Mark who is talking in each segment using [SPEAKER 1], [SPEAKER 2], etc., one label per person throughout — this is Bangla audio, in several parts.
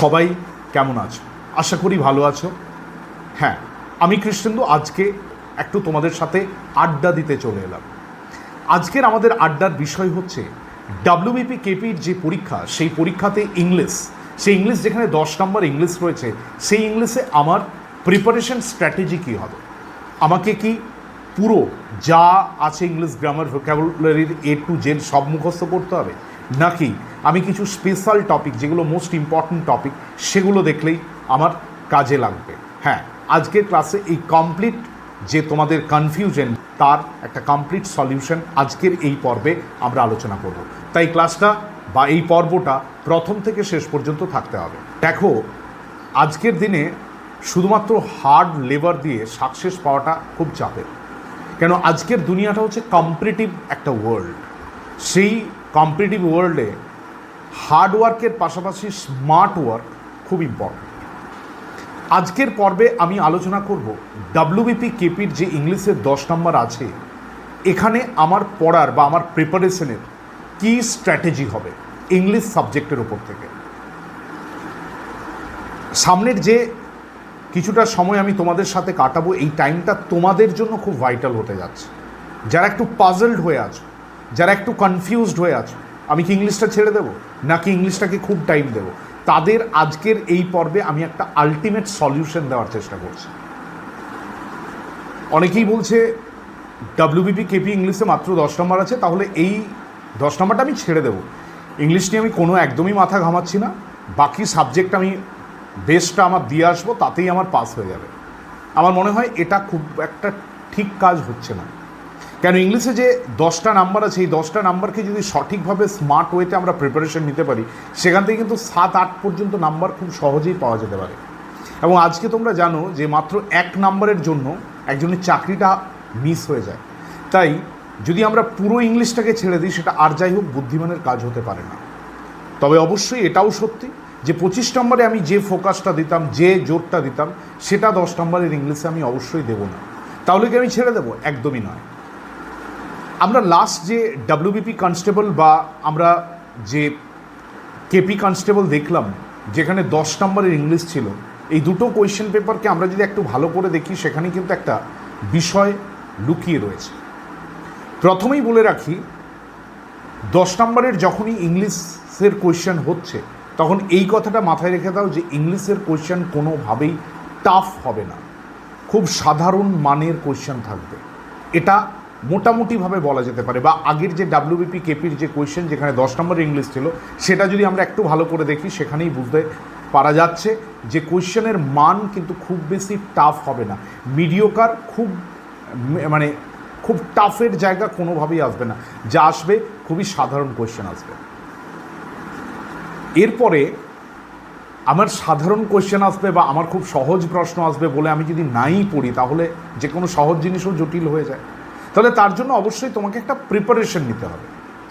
[SPEAKER 1] সবাই কেমন আছো? আশা করি ভালো আছো। হ্যাঁ আমি কৃষ্ণেন্দু, আজকে একটু তোমাদের সাথে আড্ডা দিতে চলে এলাম। আজকের আমাদের আড্ডার বিষয় হচ্ছে ডাব্লিউবিপি কেপির যে পরীক্ষা, সেই পরীক্ষাতে ইংলিশ। সেই ইংলিশ যেখানে দশ নম্বর ইংলিশ রয়েছে, সেই ইংলিশে আমার প্রিপারেশন স্ট্র্যাটেজি কী হবে? আমাকে কি পুরো যা আছে ইংলিশ গ্রামার ভোক্যাবুলারির এ টু জেড সব মুখস্থ করতে হবে? নাকি? আমি কিছু স্পেশাল টপিক যেগুলো মোস্ট ইম্পর্ট্যান্ট টপিক সেগুলো দেখলেই আমার কাজে লাগবে। হ্যাঁ আজকের ক্লাসে এই কমপ্লিট যে তোমাদের কনফিউশন তার একটা কমপ্লিট সলিউশন আজকের এই পর্বে আমরা আলোচনা করব। তাই ক্লাসটা বা এই পর্বটা প্রথম থেকে শেষ পর্যন্ত থাকতে হবে। দেখো, আজকের দিনে শুধুমাত্র হার্ড লেবার দিয়ে সাকসেস পাওয়াটা খুব চাপের। কেন, আজকের দুনিয়াটা হচ্ছে কম্পিটিটিভ একটা ওয়ার্ল্ড সেই কম্পিটিটিভ ওয়ার্ল্ডে হার্ড ওয়ার্কের পাশাপাশি স্মার্ট ওয়ার্ক খুব ইম্পর্ট্যান্ট আজকের পর্বে আমি আলোচনা করব ডাব্লিউবিপি কেপির যে ইংলিশের দশ নম্বর আছে, এখানে আমার পড়ার বা আমার প্রিপারেশনের কী স্ট্র্যাটেজি হবে ইংলিশ সাবজেক্টের উপর থেকে। সামনের যে কিছুটা সময় আমি তোমাদের সাথে কাটাবো, এই টাইমটা তোমাদের জন্য খুব ভাইটাল হতে যাচ্ছে। যারা একটু পাজলড হয়ে আছো যারা একটু কনফিউজড হয়ে আছো, আমি কি ইংলিশটা ছেড়ে দেবো? নাকি ইংলিশটাকে খুব টাইম দেবো? তাদের আজকের এই পর্বে আমি একটা আলটিমেট সলিউশন দেওয়ার চেষ্টা করছি। অনেকেই বলছে ডাব্লিউবিপি কেপি ইংলিশে মাত্র দশ নম্বর আছে, তাহলে এই দশ নম্বরটা আমি ছেড়ে দেবো। ইংলিশ নিয়ে আমি কোনো একদমই মাথা ঘামাচ্ছি না। বাকি সাবজেক্ট আমি বেস্টটা আমার দিয়ে আসব, তাতেই আমার পাস হয়ে যাবে। আমার মনে হয় এটা খুব একটা ঠিক কাজ হচ্ছে না। কেন ইংলিশে যে দশটা নাম্বার আছে, এই দশটা নাম্বারকে যদি সঠিকভাবে স্মার্ট ওয়েতে আমরা প্রিপারেশন নিতে পারি, সেখান থেকে কিন্তু সাত, আট পর্যন্ত নাম্বার খুব সহজেই পাওয়া যেতে পারে। এবং আজকে তোমরা জানো যে মাত্র এক নাম্বারের জন্য একজনের চাকরিটা মিস হয়ে যায়। তাই যদি আমরা পুরো ইংলিশটাকে ছেড়ে দিই, সেটা আর যাই হোক বুদ্ধিমানের কাজ হতে পারে না। তবে অবশ্যই এটাও সত্যি যে পঁচিশ নম্বরে আমি যে ফোকাসটা দিতাম, যে জোরটা দিতাম, সেটা দশ নম্বরের ইংলিশে আমি অবশ্যই দেবো না। তাহলে কি আমি ছেড়ে দেবো? একদমই নয়। আমরা লাস্ট যে ডাব্লিউবিপি কনস্টেবল বা আমরা যে কেপি কনস্টেবল দেখলাম, যেখানে দশ নম্বরের ইংলিশ ছিল, এই দুটো কোয়েশ্চেন পেপারকে আমরা যদি একটু ভালো করে দেখি, সেখানে কিন্তু একটা বিষয় লুকিয়ে রয়েছে। প্রথমেই বলে রাখি, দশ নম্বরের যখনই ইংলিশের কোয়েশ্চেন হচ্ছে, তখন এই কথাটা মাথায় রেখে দাও যে ইংলিশের কোয়েশ্চেন কোনোভাবেই টাফ হবে না। খুব সাধারণ মানের কোয়েশ্চেন থাকবে। এটা মোটামুটিভাবে বলা যেতে পারে, বা আগের যে ডাব্লিউবিপি কেপির যে কোয়েশ্চেন যেখানে দশ নম্বরের ইংলিশ ছিল, সেটা যদি আমরা একটু ভালো করে দেখি, সেখানেই বুঝতে পারা যাচ্ছে যে কোয়েশ্চেনের মান কিন্তু খুব বেশি টাফ হবে না। মিডিওকার খুব মানে খুব টাফের জায়গা কোনোভাবেই আসবে না। যা আসবে, খুবই সাধারণ কোয়েশ্চেন আসবে। এরপরে আমার সাধারণ কোয়েশ্চেন আসবে বা আমার খুব সহজ প্রশ্ন আসবে বলে আমি যদি নাই পড়ি, তাহলে যে কোনো সহজ জিনিসও জটিল হয়ে যায়। তাহলে তার জন্য অবশ্যই তোমাকে একটা প্রিপারেশন নিতে হবে।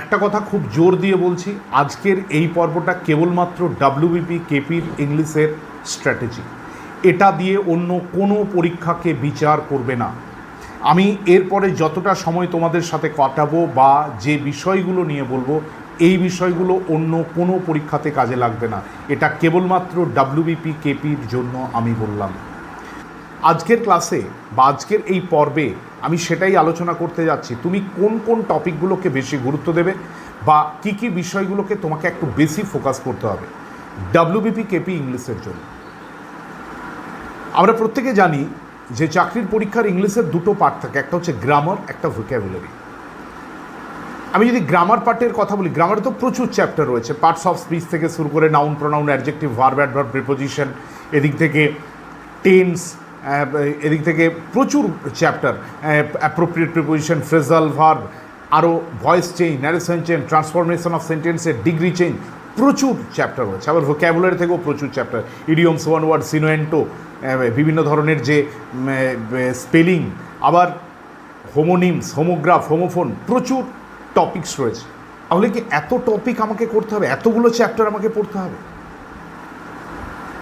[SPEAKER 1] একটা কথা খুব জোর দিয়ে বলছি, আজকের এই পর্বটা কেবলমাত্র ডাব্লিউবিপি কেপির ইংলিশের স্ট্র্যাটেজি এটা দিয়ে অন্য কোনো পরীক্ষাকে বিচার করবে না। আমি এরপরে যতটা সময় তোমাদের সাথে কাটাবো বা যে বিষয়গুলো নিয়ে বলব, এই বিষয়গুলো অন্য কোনো পরীক্ষাতে কাজে লাগবে না। এটা কেবলমাত্র ডাব্লিউবিপি কেপির জন্য আমি বললাম। আজকের ক্লাসে বা আজকের এই পর্বে আমি সেটাই আলোচনা করতে যাচ্ছি। তুমি কোন কোন টপিকগুলোকে বেশি গুরুত্ব দেবে বা কী কী বিষয়গুলোকে তোমাকে একটু বেশি ফোকাস করতে হবে। ডাব্লিউবিপি কেপি ইংলিশের জন্য। আমরা প্রত্যেকে জানি যে চাকরির পরীক্ষার ইংলিশের দুটো পার্ট থাকে। একটা হচ্ছে গ্রামার একটা ভোক্যাবুলারি আমি যদি গ্রামার পার্টের কথা বলি গ্রামারে তো প্রচুর চ্যাপ্টার রয়েছে। পার্টস অফ স্পিচ থেকে শুরু করে noun pronoun adjective verb adverb preposition এদিক থেকে টেন্স এদিক থেকে প্রচুর chapter appropriate preposition phrasal verb আরও voice change narration change transformation of সেন্টেন্সের ডিগ্রি চেঞ্জ প্রচুর চ্যাপ্টার রয়েছে। আবার ভোক্যাবুলারি থেকেও প্রচুর চ্যাপ্টার ইডিয়মস ওয়ান ওয়ার্ড সিনোয়েন্টো বিভিন্ন ধরনের যে স্পেলিং আবার হোমোনিমস হোমোগ্রাফ হোমোফোন প্রচুর টপিকস রয়েছে। তাহলে কি এত টপিক আমাকে করতে হবে? এতগুলো চ্যাপ্টার আমাকে পড়তে হবে?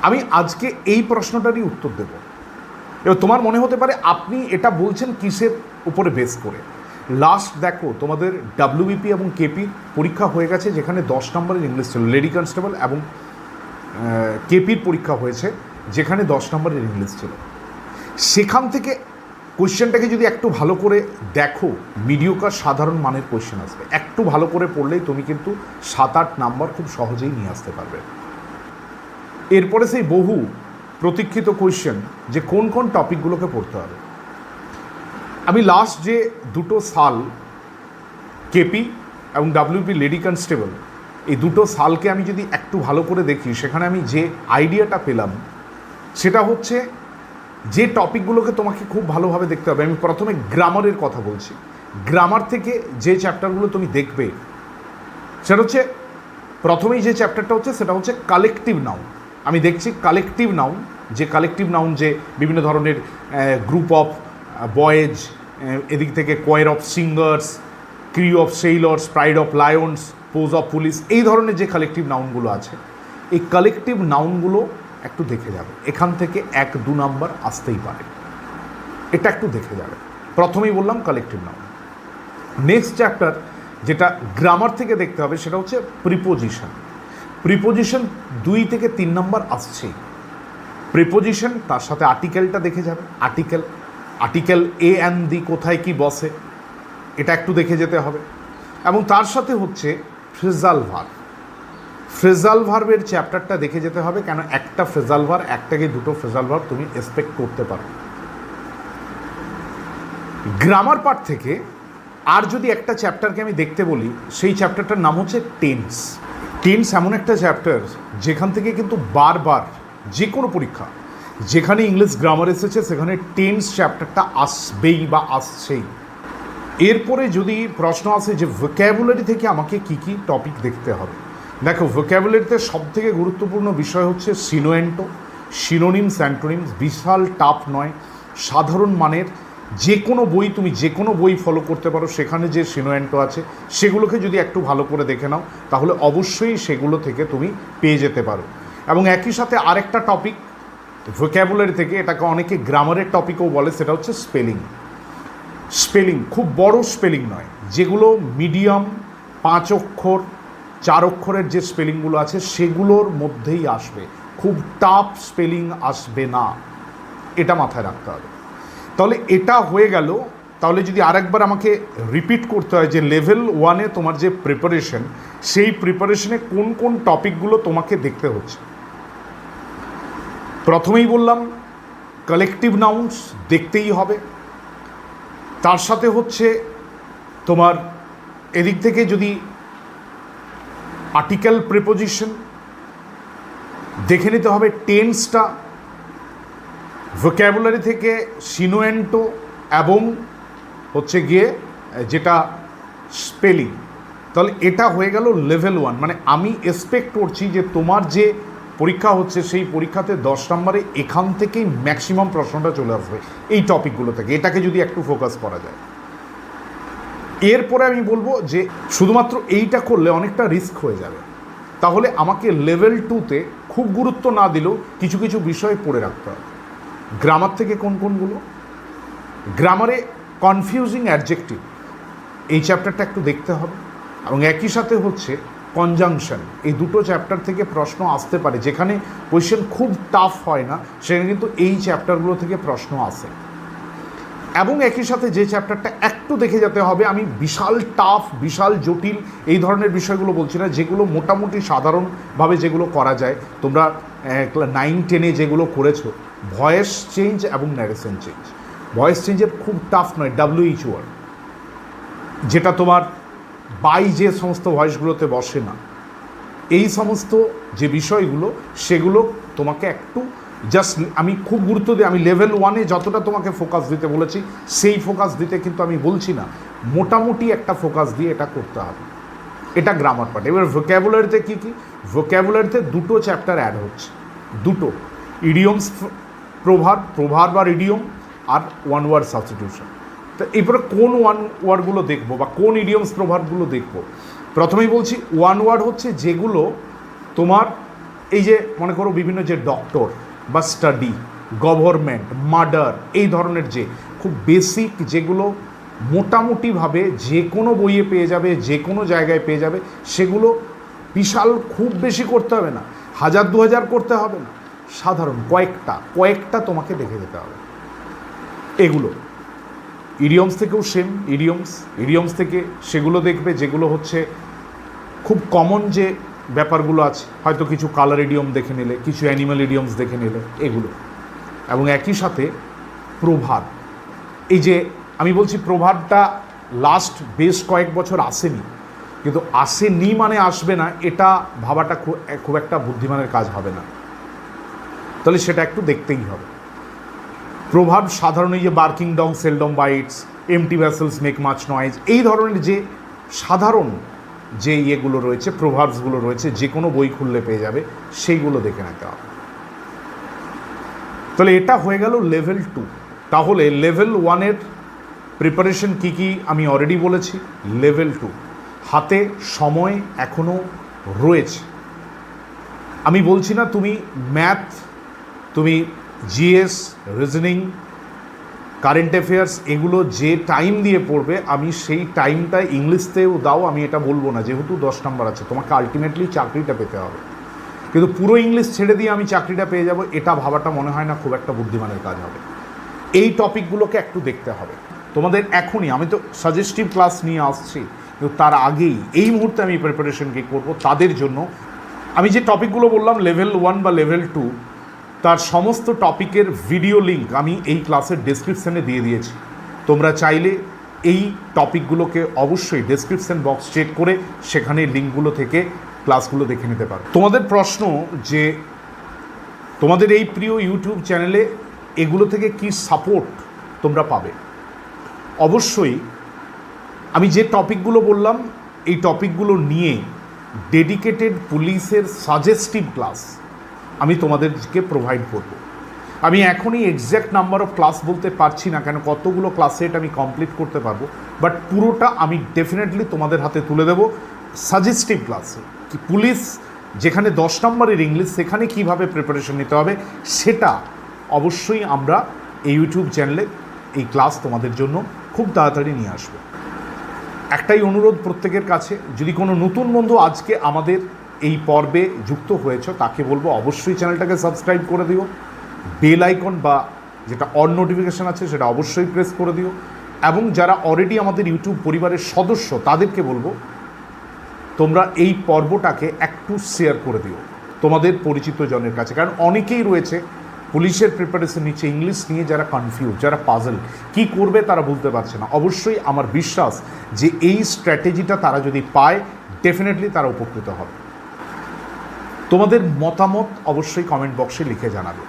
[SPEAKER 1] আমি আজকে এই প্রশ্নটারই উত্তর দেব। এবার তোমার মনে হতে পারে আপনি এটা বলছেন কিসের উপরে বেস করে? লাস্ট দেখো, তোমাদের ডাব্লিউবিপি এবং কেপি পরীক্ষা হয়ে গেছে যেখানে দশ নম্বরের ইংলিশ ছিল লেডি কনস্টেবল এবং কেপির পরীক্ষা হয়েছে যেখানে দশ নম্বরের ইংলিশ ছিল। সেখান থেকে কোয়েশ্চেনটাকে যদি একটু ভালো করে দেখো মিডিওকার সাধারণ মানের কোয়েশ্চেন আসবে। একটু ভালো করে পড়লেই তুমি কিন্তু সাত আট নাম্বার খুব সহজেই নিয়ে আসতে পারবে। এরপরে সেই বহু প্রতীক্ষিত কোয়েশ্চেন যে কোন কোন টপিকগুলোকে পড়তে হবে। আমি লাস্ট যে দুটো সাল কেপি এবং ডাব্লিউপি লেডি কনস্টেবল এই দুটো সালকে আমি যদি একটু ভালো করে দেখি, সেখানে আমি যে আইডিয়াটা পেলাম, সেটা হচ্ছে যে টপিকগুলোকে তোমাকে খুব ভালোভাবে দেখতে হবে। আমি প্রথমে গ্রামারের কথা বলছি। গ্রামার থেকে যে চ্যাপ্টারগুলো তুমি দেখবে, সেটা হচ্ছে, প্রথমেই যে চ্যাপ্টারটা হচ্ছে, সেটা হচ্ছে কালেকটিভ নাউন আমি দেখছি কালেকটিভ নাউন যে কালেকটিভ নাউন যে বিভিন্ন ধরনের গ্রুপ অফ বয়েজ এদিক থেকে choir of singers crew of sailors pride of lions posse of police এই ধরনের যে কালেকটিভ নাউনগুলো আছে, এই কালেকটিভ নাউনগুলো একটু দেখে যাবে। এখান থেকে এক, দু নাম্বার আসতেই পারে। এটা একটু দেখে যাবে। প্রথমেই বললাম কালেকটিভ নাউন নেক্সট চ্যাপ্টার যেটা গ্রামার থেকে দেখতে হবে সেটা হচ্ছে প্রিপোজিশন প্রিপোজিশন দুই থেকে তিন নম্বর আসছেই প্রিপোজিশন তার সাথে আর্টিকেলটা দেখে যাবে। Article article a an the কোথায় কি বসে, এটা একটু দেখে যেতে হবে। এবং তার সাথে হচ্ছে ফ্রেজাল ভার ফ্রেজাল ভার্বের চ্যাপ্টারটা দেখে যেতে হবে, কেন একটা ফ্রেজাল ভার একটাকে দুটো ফ্রেজাল ভার তুমি এক্সপেক্ট করতে পারো। গ্রামার পার্ট থেকে আর যদি একটা চ্যাপ্টারকে আমি দেখতে বলি, সেই চ্যাপ্টারটার নাম হচ্ছে টেন্স টেন্স এমন একটা চ্যাপ্টার যেখান থেকে কিন্তু বারবার যে কোনো পরীক্ষা, যেখানে ইংলিশ গ্রামার এসেছে, সেখানে টেন্স চ্যাপ্টারটা আসবেই বা আসছেই। এরপরে যদি প্রশ্ন আসে যে ভোক্যাবুলারি থেকে আমাকে কি কি টপিক দেখতে হবে, দেখো ভোক্যাবুলারিতে সব থেকে গুরুত্বপূর্ণ বিষয় হচ্ছে সিনোয়েন্টো সিনোনিমস অ্যান্টোনিমস বিশাল টাফ নয়, সাধারণ মানের যে কোনো বই তুমি যে কোনো বই ফলো করতে পারো, সেখানে যে সিনোয়েন্টো আছে, সেগুলোকে যদি একটু ভালো করে দেখে নাও, তাহলে অবশ্যই সেগুলো থেকে তুমি পেয়ে যেতে পারো। এবং একই সাথে আরেকটা টপিক ভোক্যাবুলারি থেকে, এটাকে অনেকে গ্রামারের টপিকও বলে, সেটা হচ্ছে স্পেলিং স্পেলিং খুব বড় স্পেলিং নয়, যেগুলো মিডিয়াম পাঁচ অক্ষর, চার অক্ষরের যে স্পেলিংগুলো আছে, সেগুলোর মধ্যেই আসবে। খুব টাফ স্পেলিং আসবে না। এটা মাথায় রাখতে হবে। তাহলে এটা হয়ে গেল। তাহলে যদি আরেকবার আমাকে রিপিট করতে হয় যে লেভেল ওয়ানে তোমার যে প্রিপারেশন সেই প্রিপারেশনে কোন কোন টপিকগুলো তোমাকে দেখতে হচ্ছে? প্রথমেই বললাম কালেকটিভ নাউন্স দেখতেই হবে। তার সাথে হচ্ছে তোমার এদিক থেকে যদি আর্টিকেল প্রিপোজিশন দেখে নিতে হবে টেন্সটা ভোক্যাবুলারি থেকে সিনোয়েন্টো এবং হচ্ছে গিয়ে যেটা স্পেলিং তাহলে এটা হয়ে গেল লেভেল ওয়ান মানে আমি এক্সপেক্ট করছি যে তোমার যে পরীক্ষা হচ্ছে, সেই পরীক্ষাতে দশ নম্বরে এখান থেকেই ম্যাক্সিমাম প্রশ্নটা চলে আসবে এই টপিকগুলো থেকে। এটাকে যদি একটু ফোকাস করা যায়। এরপরে আমি বলব যে শুধুমাত্র এইটা করলে অনেকটা রিস্ক হয়ে যাবে। তাহলে আমাকে লেভেল টুতে খুব গুরুত্ব না দিলেও কিছু কিছু বিষয় পড়ে রাখতে হবে। গ্রামার থেকে কোন কোনগুলো? গ্রামারে কনফিউজিং অ্যাডজেক্টিভ এই চ্যাপ্টারটা একটু দেখতে হবে। এবং একই সাথে হচ্ছে কনজাংশন এই দুটো চ্যাপ্টার থেকে প্রশ্ন আসতে পারে। যেখানে কোয়েশ্চেন খুব টাফ হয় না, সেখানে কিন্তু এই চ্যাপ্টারগুলো থেকে প্রশ্ন আসে। এবং একই সাথে যে চ্যাপ্টারটা একটু দেখে যেতে হবে, আমি বিশাল টাফ বিশাল জটিল এই ধরনের বিষয়গুলো বলছি না, যেগুলো মোটামুটি সাধারণভাবে যেগুলো করা যায়। তোমরা নাইন টেনে যেগুলো করেছ ভয়েস চেঞ্জ এবং ন্যারেশন চেঞ্জ ভয়েস চেঞ্জের খুব টাফ নয় ডাব্লিউইচ ওয়ার্ড যেটা তোমার বাই যে সমস্ত ভয়েসগুলোতে বসে না, এই সমস্ত যে বিষয়গুলো, সেগুলো তোমাকে একটু জাস্ট আমি খুব গুরুত্ব দিই, আমি লেভেল ওয়ানে যতটা তোমাকে ফোকাস দিতে বলেছি, সেই ফোকাস দিতে কিন্তু আমি বলছি না। মোটামুটি একটা ফোকাস দিয়ে এটা করতে হবে। এটা গ্রামার পার্ট এবার ভোক্যাবুলারিতে কী কী? ভোক্যাবুলারিতে দুটো চ্যাপ্টার অ্যাড হচ্ছে। দুটো। ইডিয়মস প্রভার প্রভার বা ইডিয়ম আর ওয়ান ওয়ার্ড সাবস্টিটিউশন তো এরপরে কোন ওয়ান ওয়ার্ডগুলো দেখব বা কোন ইডিয়মস প্রভাবগুলো দেখব? প্রথমেই বলছি ওয়ান ওয়ার্ড হচ্ছে যেগুলো তোমার এই যে মনে করো বিভিন্ন যে ডক্টর বা স্টাডি গভর্নমেন্ট মার্ডার এই ধরনের যে খুব বেসিক যেগুলো মোটামুটিভাবে যে কোনো বইয়ে পেয়ে যাবে, যে কোনো জায়গায় পেয়ে যাবে, সেগুলো বিশাল খুব বেশি করতে হবে না। হাজার দু হাজার করতে হবে না। সাধারণ কয়েকটা কয়েকটা তোমাকে দেখে যেতে হবে। এগুলো। ইডিয়মস থেকেও সেম ইডিয়মস ইডিয়মস থেকে সেগুলো দেখবে, যেগুলো হচ্ছে খুব কমন যে ব্যাপারগুলো আছে। হয়তো কিছু কালার ইডিয়ম দেখে নিলে, কিছু অ্যানিম্যাল ইডিয়মস দেখে নিলে, এগুলো। এবং একই সাথে প্রভাব। এই যে আমি বলছি প্রভাবটা লাস্ট বেশ কয়েক বছর আসেনি। কিন্তু আসেনি মানে আসবে না, এটা ভাবাটা খুব খুব একটা বুদ্ধিমানের কাজ হবে না। তাহলে সেটা একটু দেখতেই হবে। প্রভাব সাধারণ এই যে barking dog seldom bites, empty vessels, make much noise, এই ধরনের যে সাধারণ যে ইয়েগুলো রয়েছে, প্রভাবসগুলো রয়েছে, যে কোনো বই খুললে পেয়ে যাবে, সেইগুলো দেখে নিতে হবে। তাহলে এটা হয়ে গেল লেভেল টু। তাহলে লেভেল ওয়ানের প্রিপারেশন কী কী আমি অলরেডি বলেছি, লেভেল টু। হাতে সময় এখনও রয়েছে। আমি বলছি না তুমি ম্যাথ তুমি জিএস রিজনিং কারেন্ট অ্যাফেয়ার্স এগুলো যে টাইম দিয়ে পড়বে, আমি সেই টাইমটা ইংলিশতেও দাও, আমি এটা বলব না, যেহেতু দশ নম্বর আছে, তোমাকে আলটিমেটলি চাকরিটা পেতে হবে। কিন্তু পুরো ইংলিশ ছেড়ে দিয়ে আমি চাকরিটা পেয়ে যাব, এটা ভাবাটা মনে হয় না খুব একটা বুদ্ধিমানের কাজ হবে। এই টপিকগুলোকে একটু দেখতে হবে। তোমাদের এখনই, আমি তো সাজেস্টিভ ক্লাস নিয়ে আসছি, কিন্তু তার আগেই, এই মুহূর্তে আমি প্রিপারেশন কি করব, তাদের জন্য, আমি যে টপিকগুলো বললাম লেভেল ওয়ান বা লেভেল টু তার সমস্ত টপিকের ভিডিও লিঙ্ক আমি এই ক্লাসের ডেসক্রিপশানে দিয়ে দিয়েছি। তোমরা চাইলে এই টপিকগুলোকে অবশ্যই ডেসক্রিপশন বক্স চেক করে সেখানে লিঙ্কগুলো থেকে ক্লাসগুলো দেখে নিতে পারো। তোমাদের প্রশ্ন যে তোমাদের এই প্রিয় ইউটিউব চ্যানেলে এগুলো থেকে কি সাপোর্ট তোমরা পাবে? অবশ্যই আমি যে টপিকগুলো বললাম, এই টপিকগুলো নিয়ে ডেডিকেটেড পুলিশের সাজেস্টিভ ক্লাস আমি তোমাদেরকে প্রোভাইড করব। আমি এখনই এক্স্যাক্ট নাম্বার অফ ক্লাস বলতে পারছি না কেন, কতগুলো ক্লাসে এটা আমি কমপ্লিট করতে পারব বাট পুরোটা আমি ডেফিনেটলি তোমাদের হাতে তুলে দেবো সাজেস্টিভ ক্লাসে কি পুলিশ যেখানে দশ নম্বরের ইংলিশ সেখানে কীভাবে প্রিপারেশন নিতে হবে, সেটা অবশ্যই আমরা এই ইউটিউব চ্যানেলে এই ক্লাস তোমাদের জন্য খুব তাড়াতাড়ি নিয়ে আসব। একটাই অনুরোধ প্রত্যেকের কাছে, যদি কোনো নতুন বন্ধু আজকে আমাদের এই পর্বে যুক্ত হয়েছে, তাকে বলব অবশ্যই চ্যানেলটাকে সাবস্ক্রাইব করে দিও। বেল আইকন বা যেটা অন নোটিফিকেশান আছে, সেটা অবশ্যই প্রেস করে দিও। এবং যারা অলরেডি আমাদের ইউটিউব পরিবারের সদস্য, তাদেরকে বলব, তোমরা এই পর্বটাকে একটু শেয়ার করে দিও, তোমাদের পরিচিত জনের কাছে। কারণ অনেকেই রয়েছে, পুলিশের প্রিপারেশন নিচ্ছে ইংলিশ নিয়ে যারা কনফিউজ যারা পাজল কি করবে তারা বলতে পারছে না। অবশ্যই আমার বিশ্বাস যে এই স্ট্র্যাটেজিটা তারা যদি পায় ডেফিনেটলি তারা উপকৃত হবে। তোমাদের মতামত অবশ্যই কমেন্ট বক্সে লিখে জানাবে।